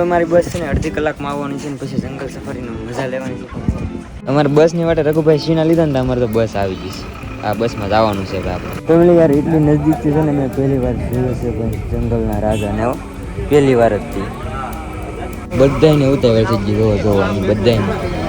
અમારી બસ છે ને અડધી કલાકમાં આવવાની છે ને પછી જંગલ સફારીનો મજા લેવાની છે. અમારે બસની માટે રઘુભાઈ સીના લીધા ને અમારે તો બસ આવી ગઈ છે. આ બસમાં જવાનું છે આપણે. ફેમિલી યાર એટલી નજીકથી છે ને મેં પહેલી વાર જોયો છે ભાઈ જંગલના રાજાને પહેલી વાર જ થી બધાને ઉતાવળ થઈ ગઈ જોવા જોવાની બધાને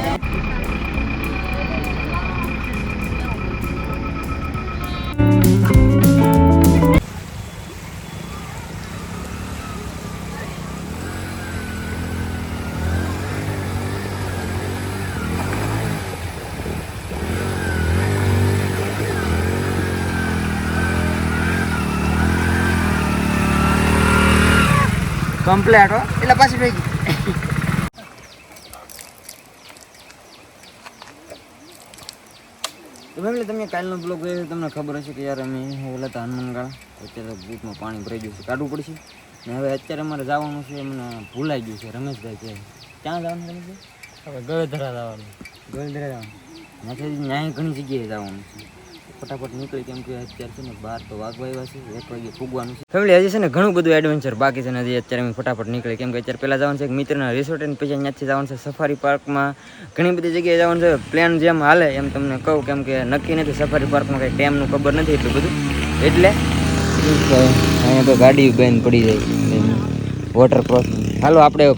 કમ્પ્લેટ હો. એટલે પાછી ભાઈ ફેમિલી તમે કાલનો બ્લોગ જોયો તમને ખબર હશે કે યાર અમે ઓલા હતા હનુમાનગાળા. અત્યારે બૂટમાં પાણી ભરાઈ ગયું છે કાઢવું પડશે. ને હવે અત્યારે અમારે જવાનું છે મને ભૂલાઈ ગયું છે રમેશભાઈ કે ક્યાં જવાનું રમેશભાઈ? હવે ગળધરા જવાનું. ગળધરા જવાનું. ત્યાંથી ન્યાય ઘણી જગ્યાએ જવાનું છે. ફટાફટ નીકળી કેમ કે અત્યારે છે ને બહાર તો વાગવા આવ્યા છે, એક વાગે ફૂગવાનું છે. ફેમિલી હજી છે ને ઘણું બધું એડવેન્ચર બાકી છે ને હજી અત્યારે અમે ફટાફટ નીકળી. કેમ કે અત્યારે પહેલાં જવાનું છે એક મિત્રના રિસોર્ટ અને પછી અહીંયાથી જવાનું છે સફારી પાર્કમાં ઘણી બધી જગ્યાએ જવાનું છે. પ્લાન જેમ હાલે એમ તમને કહું, કેમ કે નક્કી નથી સફારી પાર્કમાં કંઈ ટાઈમનું ખબર નથી એટલું બધું. એટલે અહીંયા તો ગાડી બંધ પડી જાય વોટર ક્રોસ હાલો, આપણે હવે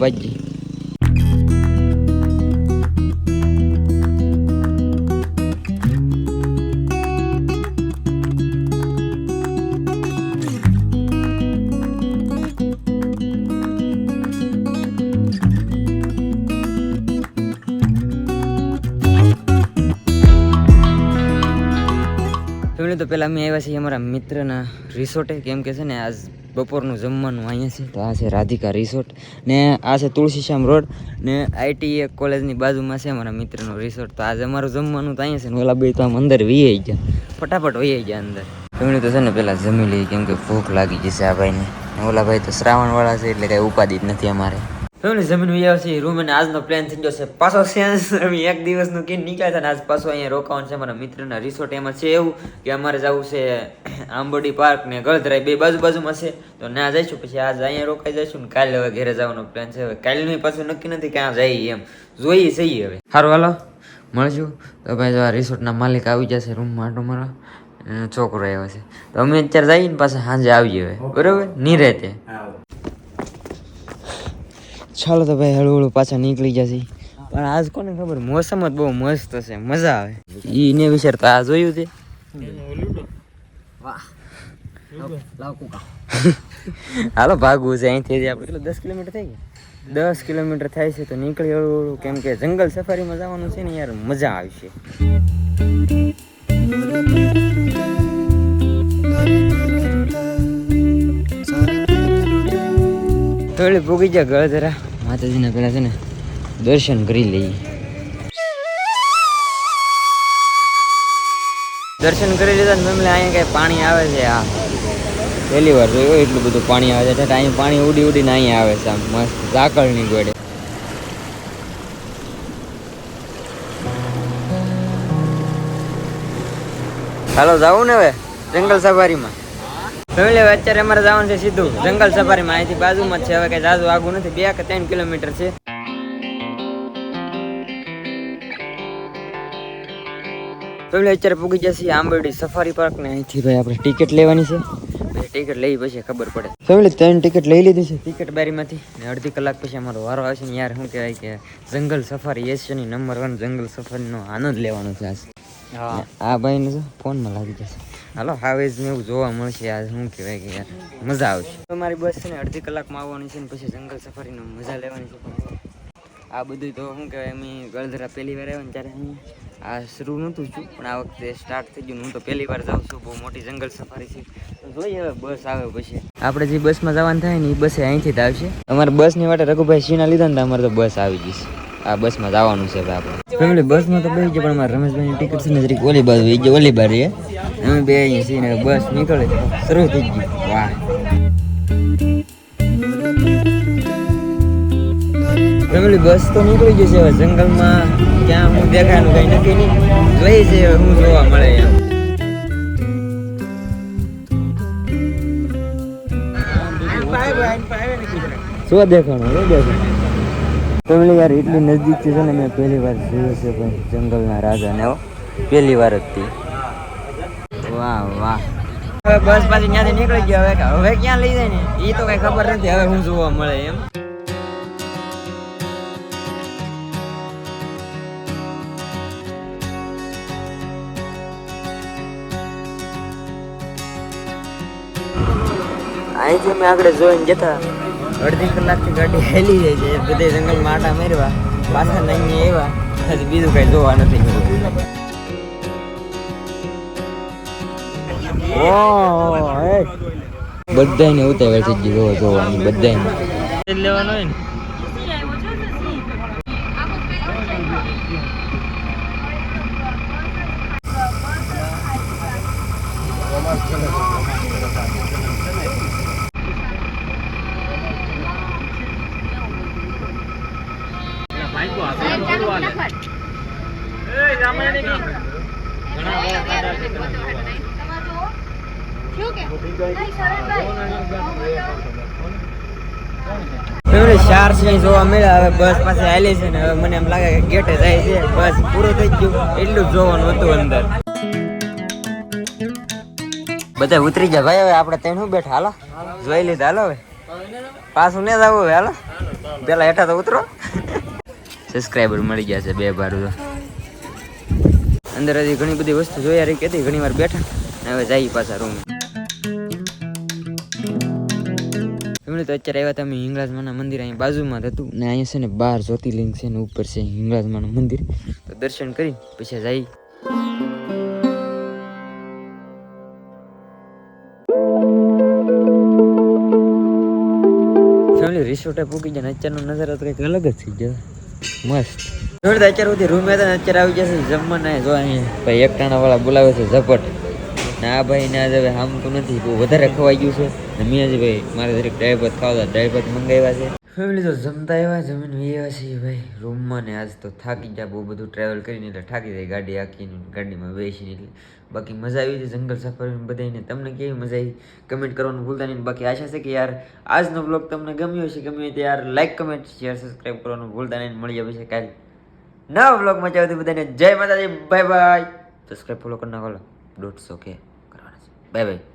ભાજી તો પહેલાં અમે આવ્યા છીએ અમારા મિત્રના રિસોર્ટે કેમ કે છે ને, આજ બપોરનું જમવાનું અહીંયા છે. તો આ છે રાધિકા રિસોર્ટ ને આ છે તુલસીશ્યામ રોડ ને આઈટી એક કોલેજની બાજુમાં છે અમારા મિત્રનો રિસોર્ટ તો આજે અમારું જમવાનું તો અહીંયા છે ને, ઓલા બે તો આમ અંદર વી ગયા. ફટાફટ વહી ગયા અંદર. એમણે તો છે ને પહેલાં જમી લઈએ કેમ કે ભૂખ લાગી જશે આ ભાઈને. ઓલા ભાઈ તો શ્રાવણવાળા છે એટલે કાંઈ ઉપાધિ જ નથી અમારે. ફેમિલી જમીન વૈયા છે રૂમ અને આજનો પ્લાન થઈ ગયો છે પાછો સેન્સ અમે એક દિવસનું કે નીકળ્યા હતા ને આજ પાછો અહીંયા રોકાવાનું છે. અમારા મિત્રના રિસોર્ટ એમાં છે એવું કે અમારે જવું છે આંબોડી પાર્ક ને ગળધરાઈ બે બાજુ બાજુમાં છે. તો ના જઈશું, પછી આજ અહીંયા રોકાઈ જઈશું ને કાલે હવે ઘરે જવાનો પ્લાન છે. હવે કાલનું પાછું નક્કી નથી ક્યાં જઈએ એમ. જોઈએ, જઈએ હવે. સારું હાલો. મળશું. તો ભાઈ જો આ રિસોર્ટના માલિક આવી જશે રૂમમાં આટો મારા છોકરો આવ્યો છે. તો અમે અત્યારે જઈએ ને પાછા સાંજે આવીએ હવે. બરોબર? નિરેતે ચાલો તો ભાઈ હળવું પાછા નીકળી જશે પણ આજ કોને ખબર? મોસમ જ બહુ મસ્ત છે. મજા આવે. ઈ ને વિચાર તો આ જોયું તે. હાલો, ભાગવું છે. અહીંથી જ આપણે દસ કિલોમીટર થઈ ગયા? દસ કિલોમીટર થાય છે તો નીકળી હળવું હળવું કેમ કે જંગલ સફારીમાં જવાનું છે ને યાર, મજા આવશે થોડી ભૂગી જાય ગળધરા માતાજીના પેલા છે ને, દર્શન કરી લઈએ. દર્શન કરી લીધા ને મેમલે અહીંયા કઈ પાણી આવે છે આ. પહેલી વાર જોયું એટલું બધું પાણી આવે છે. અહીંયા પાણી ઉડી ઉડીને અહીંયા આવે છે આમ, મસ્ત ઝાકળની ગોળે. હાલો જાવું ને હવે જંગલ સફારીમાં. ફેમિલી હવે અત્યારે અમારે જવાનું છે સીધું. જંગલ સફારીમાં અહીંથી બાજુમાં જ છે. હવે કઈ જાજુ આગું નથી. બે કે ત્રણ કિલોમીટર છે. ફેમિલી અત્યારે પૂગી જશે આંબરડી સફારી પાર્ક ને અહીંથી ભાઈ આપણે ટિકિટ લેવાની છે. ટિકિટ લઈ પછી ખબર પડે. ફેમિલી ત્રણ ટિકિટ લઈ લીધી છે ટિકિટ બારીમાંથી. ને અડધી કલાક પછી અમારો વારો આવશે ને યાર શું કહેવાય કે જંગલ સફારી એશિયાની નંબર વન જંગલ સફારીનો આનંદ લેવાનો છે આ ભાઈને શું ફોનમાં લાગી જશે. હાલો હાવેજ ને એવું જોવા મળશે. આજ શું કહેવાય કે યાર મજા આવશે. તમારી મારી બસ છે ને અડધી કલાકમાં આવવાની છે ને પછી જંગલ સફારીનો મજા લેવાની છે. આ બધું તો શું કહેવાય અમે ગળધરા પહેલી વાર આવ્યા ને ત્યારે હું આ શરૂ નહોતું છું પણ આ વખતે સ્ટાર્ટ થઈ ગયું હું તો પહેલી વાર જાઉં છું. બહુ મોટી જંગલ સફારી છે. તો જોઈએ હવે બસ આવે પછી. આપણે જે બસમાં જવાનું થાય ને એ બસે અહીંથી જ આવશે. અમારે બસની માટે રઘુભાઈ સીના લીધા ને અમારે તો બસ આવી છે. આ બસમાં જવાનું છે આપણે. ફેમિલી બસમાં તો બેસી ગયા, પણ મારા રમેશભાઈની ટિકિટ છે ને ઓલી બાજુ, એ જે ઓલી બારી અમે બે અહીંયા છીએ ને બસ નીકળે શરૂ થઈ ગઈ. વાહ. ફેમિલી બસ તો નીકળી છે, હવે જંગલમાં ક્યાં હું દેખાયનું કઈ નક્કી નહીં. જોઈ છે, હવે શું જોવા મળે એમ. શું દેખાણું શું દેખાણું? ફેમિલી યાર એટલી નજીક છે ને મેં પહેલી વાર જોયું છે ભાઈ જંગલના રાજાને ને પહેલી વાર જ હતી. વાહ વાહ. હવે બસ પાછી ત્યાંથી નીકળી ગયા હવે હવે ક્યાં લઈ જાય ને? એ તો કઈ ખબર નથી હવે હું જોવા મળે એમ. અહીંથી અમે આગળ જોઈને જતા. અડધી કલાકથી ગાડી હેલી જાય છે. બધે જંગલમાં માટા મેરવા પાછા નહીં આવ્યા. હજી બીજું કઈ જોવા નથી બધાને ઉતાવળ થઈ ગઈ જોવા જોવાની બધાને લેવાનો હોય ને પેલું ચાર છે જોવા મળ્યા. હવે બસ પાસે હાલી છે ને હવે મને એમ લાગે કે ગેટે જાય છે. બસ પૂરું થઈ ગયું. એટલું જ જોવાનું હતું અંદર. બધા ઉતરી ગયા. ભાઈ હવે આપણે ત્યાં શું બેઠા? હાલો. જોઈ લીધા હાલો હવે. પાછું ને જવું હવે હાલો. પેલા હેઠા તો ઉતરો. સબસ્ક્રાઈબર મળી ગયા છે બે બાર તો. અંદર હજી ઘણી બધી વસ્તુ જોયા રહી કહેતી ઘણી વાર બેઠા હવે જઈએ પાછા રૂમ તો અત્યારે આવ્યા તમે હિંગળાજમાના મંદિર, અહીં બાજુમાં જ હતું. ને અહીંયા છે ને બાર જ્યોતિર્લિંગ છે ને ઉપર છે હિંગળાજમાનું મંદિર. તો દર્શન કરી, પછી જઈ રિસોર્ટે પૂકી જાય અત્યારનો નજારો તો કંઈક અલગ જ થઈ ગયો. મસ્ત. જોડે અત્યાર સુધી રૂમ હતા ને અત્યારે આવી જશે જમવાના જો અહીંયા ભાઈ એકટાણા વાળા બોલાવે છે ઝપટ. ને આ ભાઈ ને આજે હામતું નથી, બહુ વધારે ખવાઈ ગયું છે. ને મેં જ ભાઈ મારે દરેક ડ્રાઈવર ખાવા ડ્રાઈવર મંગાવ્યા છે. ફેમિલી તો જમતા આવ્યા, જમીન એવા છીએ ભાઈ. રૂમમાં ને આજ તો થાકી ગયા, બહુ બધું ટ્રાવેલ કરીને એટલે થાકી જાય. ગાડી આખીને ગાડીમાં બેસીને એટલે બાકી મજા આવી છે જંગલ સફર બધાને તમને કેવી મજા આવી? કમેન્ટ કરવાનું ભૂલતા નહીં બાકી આશા છે કે યાર આજનો બ્લોગ તમને ગમ્યો હશે. ગમ્યો તો યાર લાઈક કમેન્ટ શેર સબસ્ક્રાઈબ કરવાનું ભૂલતા નહીં મળી આવે છે કાલે નવા બ્લોગમાં જાવ બધાને જય માતાજી. બાય બાય સબસ્ક્રાઈબ ફોલો કરી નાખો. દોઢસો કે કરવાના છે. Bye bye